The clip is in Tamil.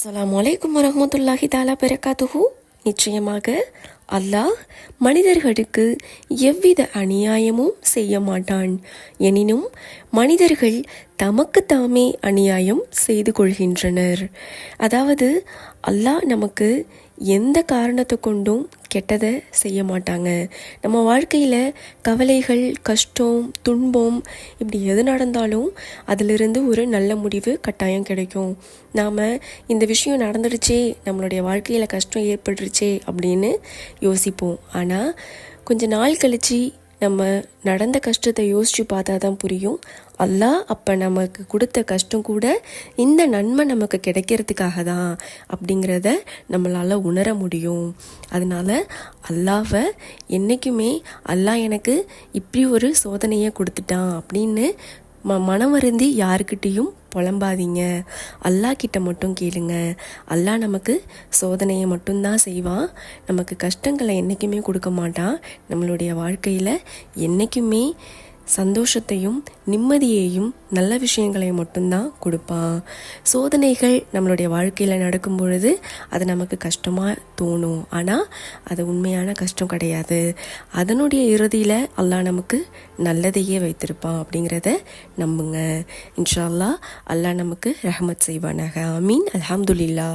அஸ்லாம் வலைக்கும் வரமத்துல்லாஹி தாலா பெரக்காத்துஹு நிச்சயமாக அல்லாஹ் மனிதர்களுக்கு எவ்வித அநியாயமும் செய்ய மாட்டான். எனினும் மனிதர்கள் தமக்கு தாமே அநியாயம் செய்து கொள்கின்றனர். அதாவது அல்லாஹ் நமக்கு எந்த காரணத்தை கொண்டும் கெட்டதை செய்ய மாட்டாங்க. நம்ம வாழ்க்கையில் கவலைகள் கஷ்டம் துன்பம் இப்படி எது நடந்தாலும் அதிலிருந்து ஒரு நல்ல முடிவு கட்டாயம் கிடைக்கும். நாம் இந்த விஷயம் நடந்துடுச்சே நம்மளுடைய வாழ்க்கையில் கஷ்டம் ஏற்பட்டுருச்சே அப்படின்னு யோசிப்போம். ஆனால் கொஞ்ச நாள் கழித்து நம்ம நடந்த கஷ்டத்தை யோசித்து பார்த்தா தான் புரியும். அல்லாஹ் அப்போ நமக்கு கொடுத்த கஷ்டம் கூட இந்த நன்மை நமக்கு கிடைக்கிறதுக்காக தான் அப்படிங்கிறத நம்மளால் உணர முடியும். அதனால் அல்லாவை என்றைக்குமே அல்லாஹ் எனக்கு இப்படி ஒரு சோதனையை கொடுத்துட்டான் அப்படின்னு ம மனம் வருந்தி யாருக்கிட்டேயும் புலம்பாதீங்க. அல்லாஹ் கிட்ட மட்டும் கேளுங்க. அல்லாஹ் நமக்கு சோதனையை மட்டும்தான் செய்வான் நமக்கு கஷ்டங்களை என்றைக்குமே கொடுக்க மாட்டான் நம்மளுடைய வாழ்க்கையில் என்றைக்குமே சந்தோஷத்தையும் நிம்மதியையும் நல்ல விஷயங்களையும் மட்டும்தான் கொடுப்பான். சோதனைகள் நம்மளுடைய வாழ்க்கையில் நடக்கும் பொழுது அது நமக்கு கஷ்டமாக தோணும். ஆனால் அது உண்மையான கஷ்டம் கிடையாது. அதனுடைய இறுதியில் அல்லாஹ் நமக்கு நல்லதையே வைத்திருப்பான் அப்படிங்கிறத நம்புங்க. இன்ஷா அல்லாஹ் அல்லாஹ் நமக்கு ரஹமத் செய்வானாக. ஆமீன். அலமதுல்லா